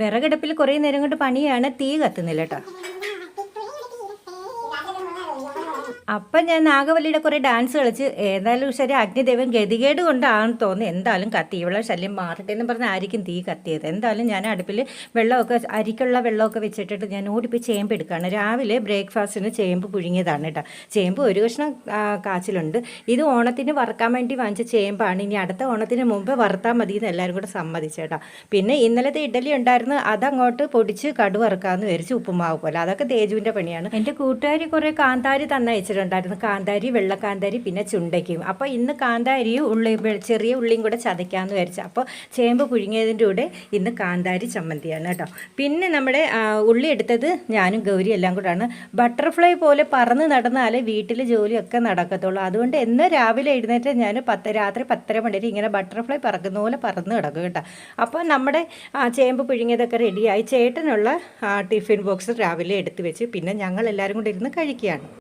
വിറകടുപ്പിൽ കുറേ നേരം കൊണ്ട് പണിയാണ് തീ കത്തുന്നില്ല കേട്ടോ. അപ്പം ഞാൻ നാഗവല്ലിയുടെ കുറേ ഡാൻസ് കളിച്ച് ഏതായാലും ശരി അഗ്നിദേവൻ ഗതികേട് കൊണ്ടാണ് തോന്നുന്നു. എന്തായാലും കത്തി. ഇവിടെ ശല്യം മാറട്ടെ എന്ന് പറഞ്ഞ് ആയിരിക്കും തീ കത്തിയത്. എന്തായാലും ഞാൻ അടുപ്പിൽ വെള്ളമൊക്കെ അരിക്കുള്ള വെള്ളമൊക്കെ വെച്ചിട്ടിട്ട് ഞാൻ ഓടിപ്പോയി ചേമ്പ് എടുക്കുകയാണ്. രാവിലെ ബ്രേക്ക്ഫാസ്റ്റിന് ചേമ്പ് പുഴുങ്ങിയതാണ് കേട്ടോ. ചേമ്പ് ഒരു കഷ്ണം കാച്ചിലുണ്ട്. ഇത് ഓണത്തിന് വറുക്കാൻ വേണ്ടി വാങ്ങിച്ച ചേമ്പാണ്. ഇനി അടുത്ത ഓണത്തിന് മുമ്പ് വറുത്താൽ മതി എന്ന് എല്ലാവരും കൂടെ സമ്മതിച്ചേട്ടാ പിന്നെ ഇന്നലത്തെ ഇഡലി ഉണ്ടായിരുന്നു. അതങ്ങോട്ട് പൊടിച്ച് കടുവറക്കാമെന്ന് വിചാരിച്ച് ഉപ്പുമാവ് പോലെ. അതൊക്കെ തേജുവിന്റെ പണിയാണ്. എന്റെ കൂട്ടുകാരി കുറേ കാന്താരി തന്നയച്ചിട്ടുണ്ടായിരുന്നു കാന്താരി വെള്ളക്കാന്താരി പിന്നെ ചുണ്ടയ്ക്കും. അപ്പോൾ ഇന്ന് കാന്താരിയും ഉള്ളി ചെറിയ ഉള്ളിയും കൂടെ ചതയ്ക്കാമെന്ന് വിചാരിച്ചു. അപ്പോൾ ചേമ്പ് പുഴുങ്ങിയതിന്റെ കൂടെ ഇന്ന് കാന്താരി ചമ്മന്തിയാണ് കേട്ടോ. പിന്നെ നമ്മുടെ ഉള്ളി എടുത്തത് ഞാനും ഗൗരി എല്ലാം കൂടാണ്. ബട്ടർഫ്ലൈ പോലെ പറന്ന് നടന്നാലേ വീട്ടിൽ ജോലിയൊക്കെ നടക്കത്തുള്ളൂ. അതുകൊണ്ട് എന്ന് രാവിലെ എഴുന്നേറ്റ് ഞാൻ പത്ത് രാത്രി പത്തര മണി വരെ ഇങ്ങനെ ബട്ടർഫ്ലൈ പറക്കുന്ന പോലെ പറന്ന് കിടക്കും കേട്ടോ. അപ്പോൾ നമ്മുടെ ചേമ്പ് പുഴുങ്ങിയതൊക്കെ റെഡിയായി. ചേട്ടനുള്ള ടിഫിൻ ബോക്സ് രാവിലെ എടുത്ത് വെച്ച് പിന്നെ ഞങ്ങൾ എല്ലാവരും കൂടി ഇരുന്ന് കഴിക്കുകയാണ്.